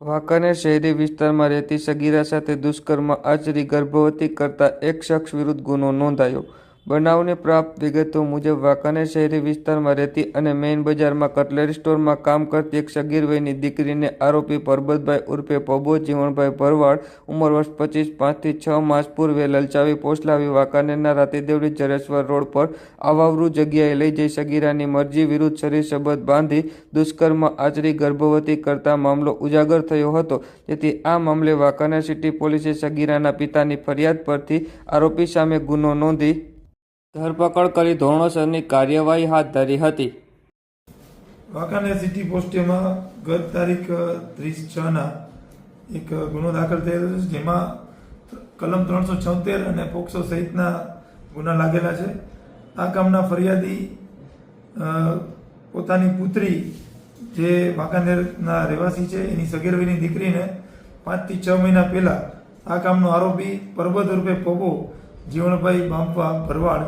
વાંકાનેર શહેરી વિસ્તારમાં રહેતી સગીરા સાથે દુષ્કર્મ આચરી ગર્ભવતી કરતા એક શખ્સ વિરુદ્ધ ગુનો નોંધાયો. બનાવની પ્રાપ્ત વિગતો મુજબ વાંકાનેર શહેરી વિસ્તારમાં રહેતી અને મેઇન બજારમાં કટલેરી સ્ટોરમાં કામ કરતી એક સગીર વયની દીકરીને આરોપી પરબતભાઈ ઉર્ફે પબો જીવણભાઈ ભરવાડ ઉંમર વર્ષ પચીસ પાંચથી છ માસ પૂર્વે લલચાવી પોસલાવી વાંકાનેરના રાતીદેવડી જરેશ્વર રોડ પર આવાવરૂ જગ્યાએ લઈ જઈ સગીરાની મરજી વિરુદ્ધ શરીર શબદ બાંધી દુષ્કર્મ આચરી ગર્ભવતી કરતા મામલો ઉજાગર થયો હતો. તેથી આ મામલે વાંકાનેર સિટી પોલીસે સગીરાના પિતાની ફરિયાદ પરથી આરોપી સામે ગુનો નોંધી ધરપકડ કરી ધોરણસરની કાર્યવાહી હાથ ધરી હતી. વાંકાનેર સિટી પોસ્ટેમાં ગત તારીખ ત્રીસ છના એક ગુનો દાખલ થયેલો છે, જેમાં કલમ ત્રણસો છોતેર અને પોક્સો સહિતના ગુના લાગેલા છે. આ કામના ફરિયાદી પોતાની પુત્રી, જે વાંકાનેરના રહેવાસી છે, એની સગીરવીની દીકરીને પાંચથી છ મહિના પહેલાં આ કામનો આરોપી પરબત રૂપે પોગો જીવણભાઈ બાંપા ભરવાડ,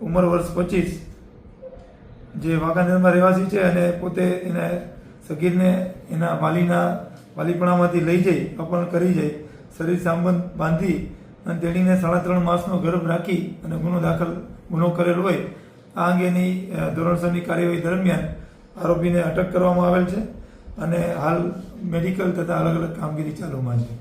ઉંમર વર્ષ પચીસ, જે વાંકાનેરમાં રહેવાસી છે અને પોતે એને સગીરને એના વાલીના વાલીપણામાંથી લઈ જઈ, અપહરણ કરી જઈ, શરીર સંબંધ બાંધી અને તેણીને સાડા ત્રણ માસનો ગર્ભ રાખી અને ગુનો દાખલ, ગુનો કરેલ હોય. આ અંગેની ધોરણસરની કાર્યવાહી દરમિયાન આરોપીને અટક કરવામાં આવેલ છે અને હાલ મેડિકલ તથા અલગ અલગ કામગીરી ચાલુમાં છે.